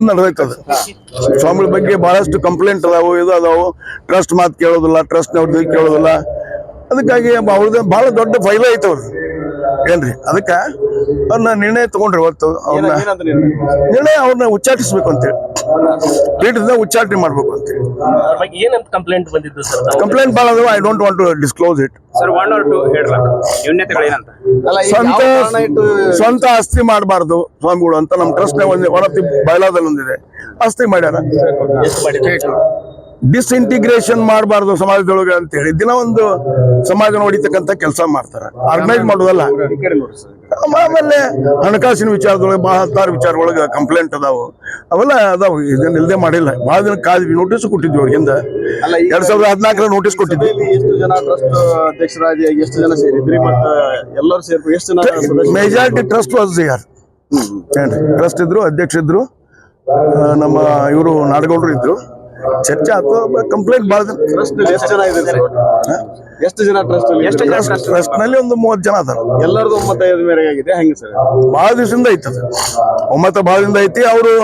ನಡೆದೈತದ. ಸ್ವಾಮಿಗಳ ಬಗ್ಗೆ ಬಹಳಷ್ಟು ಕಂಪ್ಲೇಂಟ್ ಅದಾವು ಇದು ಅದಾವು. ಟ್ರಸ್ಟ್ ಮಾತು ಕೇಳೋದಿಲ್ಲ ಟ್ರಸ್ಟ್ನವ್ರದ್ದು ಕೇಳೋದಿಲ್ಲ. ಅದಕ್ಕಾಗಿ ಅವ್ರದ್ದು ಬಹಳ ದೊಡ್ಡ ಫೈಲ ಐತೆ ಅವ್ರದ್ದು ಏನ್ರಿ ಅದಕ್ಕ ಅವ್ರನ್ನ ನಿರ್ಣಯ ತಗೊಂಡ್ರಿ ಇವತ್ತು ಅವ್ರನ್ನ ನಿರ್ಣಯ ಅವ್ರನ್ನ ಉಚ್ಚಾಟಿಸ್ಬೇಕು ಅಂತೇಳಿ ಪೀಠದಿಂದ ಉಚ್ಚಾಟನೆ ಮಾಡ್ಬೇಕು ಅಂತೇಳಿ ಕಂಪ್ಲೇಂಟ್ ಬಂದಿದ್ದು ಸರ್ ಕಂಪ್ಲೇಂಟ್ ಭಾಳ ಅದಾವ I don't want to disclose it ಸ್ವಂತ ಸ್ವಂತ ಆಸ್ತಿ ಮಾಡಬಾರ್ದು ಸ್ವಾಮಿಗಳು ಅಂತ ನಮ್ಮ ಟ್ರಸ್ಟ್ ಒಂದೇ ಹೊರತಿ ಬಯಲಾದಲ್ಲಿ ಒಂದಿದೆ. ಆಸ್ತಿ ಮಾಡ್ಯಾರ. ಮಾಡಿದ್ರು? ಡಿಸ್ಇಂಟಿಗ್ರೇಷನ್ ಮಾಡಬಾರ್ದು ಸಮಾಜದೊಳಗೆ ಅಂತ ಹೇಳಿ. ದಿನ ಒಂದು ಸಮಾಜ ನೋಡಿತಕ್ಕಂತ ಕೆಲಸ ಮಾಡ್ತಾರೆ. ಆರ್ಗನೈಸ್ ಮಾಡೋದಲ್ಲ. ಆಮೇಲೆ ಹಣಕಾಸಿನ ವಿಚಾರದೊಳಗೆ ಬಹಳ ಹತ್ತಾರು ವಿಚಾರದೊಳಗೆ ಕಂಪ್ಲೇಂಟ್ ಅದಾವು. ಅವೆಲ್ಲ ಅದಾವು. ಇದನ್ನ ಇಲ್ಲದೆ ಮಾಡಿಲ್ಲ. ಬಹಳ ದಿನ ಕಾದ್ವಿ ನೋಟಿಸ್ ಕೊಟ್ಟಿದ್ವಿ ಅವ್ರಿಗಿಂದ ಎರಡ್ ಸಾವಿರದ ಹದಿನಾಲ್ಕರ ನೋಟಿಸ್ ಕೊಟ್ಟಿದ್ವಿ. ಎಷ್ಟು ಜನ ಟ್ರಸ್ಟ್ ಅಧ್ಯಕ್ಷರಾಗಿ ಎಷ್ಟು ಜನ ಸೇರಿದ್ರಿ? ಮತ್ತ ಎಲ್ಲರೂ ಸೇರಿ ಎಷ್ಟು ಜನ? ಮೆಜಾರಿಟಿ ಟ್ರಸ್ಟ್ ವಾಸ್ ಯಾರ್ ಟ್ರಸ್ಟ್ ಇದ್ರು ಅಧ್ಯಕ್ಷ ಇದ್ರು ನಮ್ಮ ಇವರು ನಾಡಗೌಡರು ಇದ್ರು. ಚರ್ಚೆ ಆಯ್ತು ಕಂಪ್ಲೇಂಟ್ ಭಾಳ ಎಷ್ಟು ಜನ ಇದೆ ಎಷ್ಟು ಜನ ಟ್ರಸ್ಟ್ ಎಷ್ಟು ಜನ? ಟ್ರಸ್ಟ್ನಲ್ಲಿ ಒಂದು ಮೂವತ್ತು ಜನ ಅದಾರ. ಎಲ್ಲರದು ಒಮ್ಮತ ಮೇರೆಗೆ ಆಗಿದೆ ಹೆಂಗೆ ಸರ್? ಬಹಳ ದಿವಸದಿಂದ ಐತಿ ಅದು ಒಮ್ಮತ ಬಹಳ ದಿನ ಐತಿ ಅವರು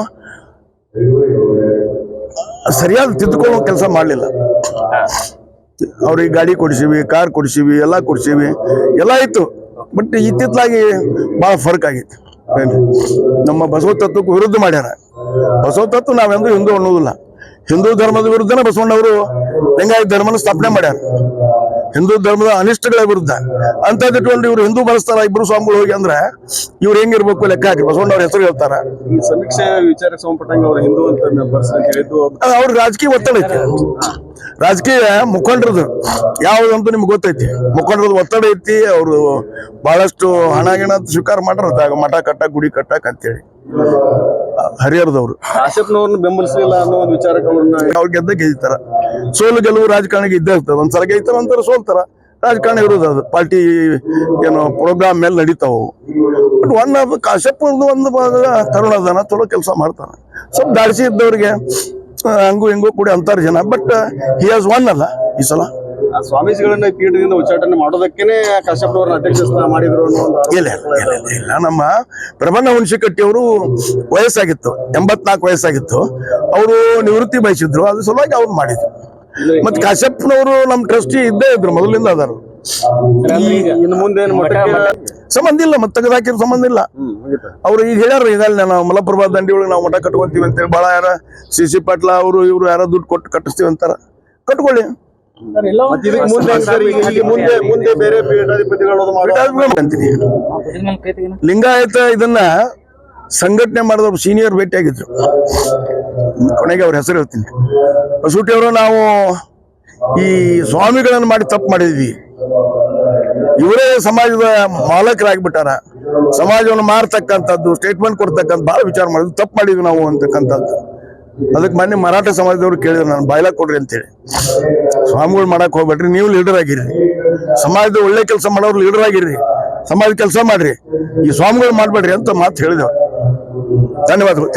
ಸರಿಯಾದ ತಿದ್ದುಕೊಳ್ಳೋ ಕೆಲಸ ಮಾಡಲಿಲ್ಲ. ಅವ್ರಿಗೆ ಗಾಡಿ ಕೊಡಿಸಿವಿ ಕಾರ್ ಕೊಡಿಸಿವಿ ಎಲ್ಲ ಕೊಡಿಸಿವಿ ಎಲ್ಲ ಇತ್ತು ಬಟ್ ಇತ್ತಿತ್ತಲಾಗಿ ಭಾಳ ಫರ್ಕ್ ಆಗಿತ್ತು. ನಮ್ಮ ಬಸವ ತತ್ವಕ್ಕೆ ವಿರುದ್ಧ ಮಾಡ್ಯಾರ. ಬಸವ ತತ್ವ ನಾವೆಂದೂ ಹಿಂದೂ ಅನ್ನೋದಿಲ್ಲ. ಹಿಂದೂ ಧರ್ಮದ ವಿರುದ್ಧನೇ ಬಸವಣ್ಣವರು ಲಿಂಗಾಯತ ಧರ್ಮನ ಸ್ಥಾಪನೆ ಮಾಡ್ಯಾರ. ಹಿಂದೂ ಧರ್ಮದ ಅನಿಷ್ಟಗಳ ವಿರುದ್ಧ. ಅಂತದಿಟ್ಕೊಂಡು ಇಟ್ಕೊಂಡು ಇವ್ರು ಹಿಂದೂ ಬಳಸ್ತಾರ ಇಬ್ರು ಸ್ವಾಮಿಗಳು ಹೋಗಿ ಅಂದ್ರೆ ಇವ್ರು ಹೆಂಗಿರ್ಬೇಕು ಲೆಕ್ಕ ಹಾಕಿ ಬಸವಣ್ಣವ್ರ ಹೆಸರು ಹೇಳ್ತಾರ. ಸಮೀಕ್ಷೆ ವಿಚಾರ ಸೋಮಪಟ್ಟಂಗ್ ಅವರು ಹಿಂದೂ ಅಂತ ಅವ್ರ ರಾಜಕೀಯ ಒತ್ತಡ ಐತಿ. ರಾಜಕೀಯ ಮುಖಂಡರದು ಅಂತ ನಿಮ್ಗೆ ಗೊತ್ತೈತಿ? ಮುಖಂಡರದ್ದು ಒತ್ತಡ ಐತಿ ಅವರು ಬಹಳಷ್ಟು ಹಣ ಗಿಣ ಸ್ವೀಕಾರ ಮಾಡ್ರ ಮಠ ಕಟ್ಟ ಗುಡಿ ಕಟ್ಟಕ್ ಅಂತೇಳಿ. ಹರಿಹರದವ್ರು. ಶಾಸಕನವ್ರನ್ನ ಬೆಂಬಲಿಸಲಿಲ್ಲ ಅನ್ನೋ ಒಂದು ವಿಚಾರಕ್ಕೆ ಅವ್ರನ್ನ ಅವ್ರು ಗೆದ್ದ ಗೆದ್ದಿತಾರ ಸೋಲು ಗೆಲುವು ರಾಜಕಾರಣಿಗೆ ಇದ್ದೇ ಇರ್ತದೆ. ಒಂದ್ಸಲ ಗೆಲ್ತಾರ ಒಂಥರ ಸೋಲ್ತಾರ. ರಾಜಕಾರಣ ಇರೋದು ಅದು. ಪಾರ್ಟಿ ಏನು ಪ್ರೋಗ್ರಾಮ್ ಮೇಲೆ ನಡೀತಾವು ಬಟ್ ಒನ್ ಅದು ಕಾಶ್ಯಪ್ ಒಂದು ಭಾಗ ತರುಣ ಅದಾನ ಚಲೋ ಕೆಲಸ ಮಾಡ್ತಾನೆ. ಸ್ವಲ್ಪ ದಾಡಿಸಿ ಇದ್ದವ್ರಿಗೆ ಹಂಗು ಹಿಂಗೂ ಕೂಡ ಅಂತಾರ ಜನ. ಬಟ್ ಹಿ ಹಾಸ್ ಒನ್ ಅಲ್ಲ ಈ ಸಲ? ಸ್ವಾಮೀಜಿಗಳನ್ನ ಪೀಠದಿಂದ ಉಚ್ಚಾಟನೆ ಮಾಡೋದಕ್ಕೇನೆ ಕಾಶ್ಯಪ್ನವ್ರನ್ನ ಅಧ್ಯಕ್ಷ ಸ್ಥಾನ ಮಾಡಿದ್ರು ಅನ್ನೋ ಆರೋಪ. ಇಲ್ಲ ಇಲ್ಲ ನಮ್ಮ ಪ್ರಬಂಧ ಹುಣಸಿಕಟ್ಟಿ ಅವರು ವಯಸ್ಸಾಗಿತ್ತು ಎಂಬತ್ನಾಲ್ಕು ವಯಸ್ಸಾಗಿತ್ತು. ಅವರು ನಿವೃತ್ತಿ ಬಯಸಿದ್ರು. ಅದ್ರ ಸಲುವಾಗಿ ಅವ್ರು ಮಾಡಿದ್ರು. ಮತ್ತೆ ಕಾಶ್ಯಪ್ನವರು ನಮ್ಮ ಟ್ರಸ್ಟಿ ಇದ್ದೇ ಇದ್ರು ಮೊದಲಿಂದ ಅದಾರು ಇನ್ನು ಮುಂದೆ ಸಂಬಂಧ ಇಲ್ಲ ಮತ್ತೆ ತೆಗೆದಾಕಿರೋ ಸಂಬಂಧ ಇಲ್ಲ. ಅವ್ರು ಈಗ ಹೇಳ್ಯಾರ ಈಗಲ್ಲ ನಾವು ಮಲಪ್ರಭಾ ದಂಡಿ ಒಳಗೆ ನಾವು ಮಠ ಕಟ್ಕೊಂತೀವಿ ಅಂತೇಳಿ ಭಾಳ ಯಾರ ಸಿ ಸಿ ಪಾಟ್ಲ ಅವರು ಇವರು ಯಾರೋ ದುಡ್ಡು ಕೊಟ್ಟು ಕಟ್ಟಿಸ್ತೀವಿ ಅಂತಾರ. ಕಟ್ಕೊಳ್ಳಿ. ಲಿಂಗಾಯತ ಇದನ್ನ ಸಂಘಟನೆ ಮಾಡಿದವ್ರು ಸೀನಿಯರ್ ಭೇಟಿ ಆಗಿದ್ರು ಕೊನೆಗೆ ಅವ್ರ ಹೆಸರು ಹೇಳ್ತೀನಿ. ಹೊಸೂಟಿ ಅವರು ನಾವು ಈ ಸ್ವಾಮಿಗಳನ್ನು ಮಾಡಿ ತಪ್ಪು ಮಾಡಿದ್ವಿ. ಇವರೇ ಸಮಾಜದ ಮಾಲಕರಾಗ್ಬಿಟ್ಟಾರ. ಸಮಾಜವನ್ನು ಮಾರ್ತಕ್ಕಂಥದ್ದು ಸ್ಟೇಟ್ಮೆಂಟ್ ಕೊಡ್ತಕ್ಕಂಥ ಭಾಳ ವಿಚಾರ ಮಾಡಿದ್ವಿ ತಪ್ಪು ಮಾಡಿದ್ವಿ ನಾವು ಅಂತಕ್ಕಂಥದ್ದು. ಅದಕ್ಕೆ ಮೊನ್ನೆ ಮರಾಠ ಸಮಾಜದವ್ರು ಕೇಳಿದ್ರು ನಾನು ಬಾಯ್ಲ ಕೊಡ್ರಿ ಅಂತೇಳಿ. ಸ್ವಾಮಿಗಳು ಮಾಡಕ್ ಹೋಗ್ಬೇಡ್ರಿ, ನೀವು ಲೀಡರ್ ಆಗಿರ್ರಿ. ಸಮಾಜದ ಒಳ್ಳೆ ಕೆಲಸ ಮಾಡೋರು ಲೀಡರ್ ಆಗಿರ್ರಿ. ಸಮಾಜ ಕೆಲಸ ಮಾಡ್ರಿ. ಈ ಸ್ವಾಮಿಗಳು ಮಾಡ್ಬೇಡ್ರಿ ಅಂತ ಮಾತು ಹೇಳಿದವ್ರು. ಧನ್ಯವಾದಗಳು.